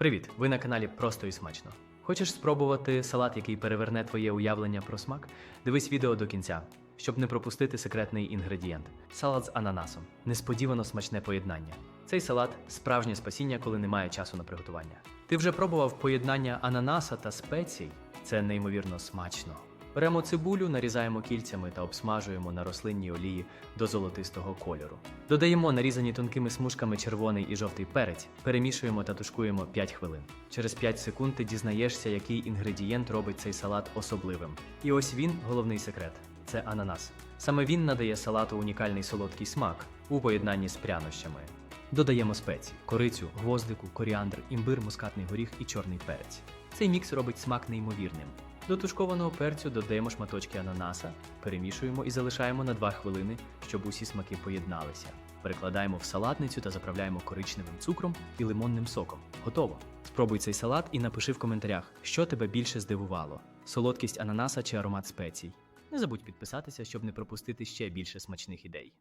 Привіт! Ви на каналі Просто і смачно. Хочеш спробувати салат, який переверне твоє уявлення про смак? Дивись відео до кінця, щоб не пропустити секретний інгредієнт салат з ананасом. Несподівано смачне поєднання. Цей салат справжнє спасіння, коли немає часу на приготування. Ти вже пробував поєднання ананаса та спецій? Це неймовірно смачно. Беремо цибулю, нарізаємо кільцями та обсмажуємо на рослинній олії до золотистого кольору. Додаємо нарізані тонкими смужками червоний і жовтий перець, перемішуємо та тушкуємо 5 хвилин. Через 5 секунд ти дізнаєшся, який інгредієнт робить цей салат особливим. І ось він головний секрет це ананас. Саме він надає салату унікальний солодкий смак у поєднанні з прянощами. Додаємо спеції: корицю, гвоздику, коріандр, імбир, мускатний горіх і чорний перець. Цей мікс робить смак неймовірним. До тушкованого перцю додаємо шматочки ананаса, перемішуємо і залишаємо на 2 хвилини, щоб усі смаки поєдналися. Перекладаємо в салатницю та заправляємо коричневим цукром і лимонним соком. Готово! Спробуй цей салат і напиши в коментарях, що тебе більше здивувало: солодкість ананаса чи аромат спецій. Не забудь підписатися, щоб не пропустити ще більше смачних ідей.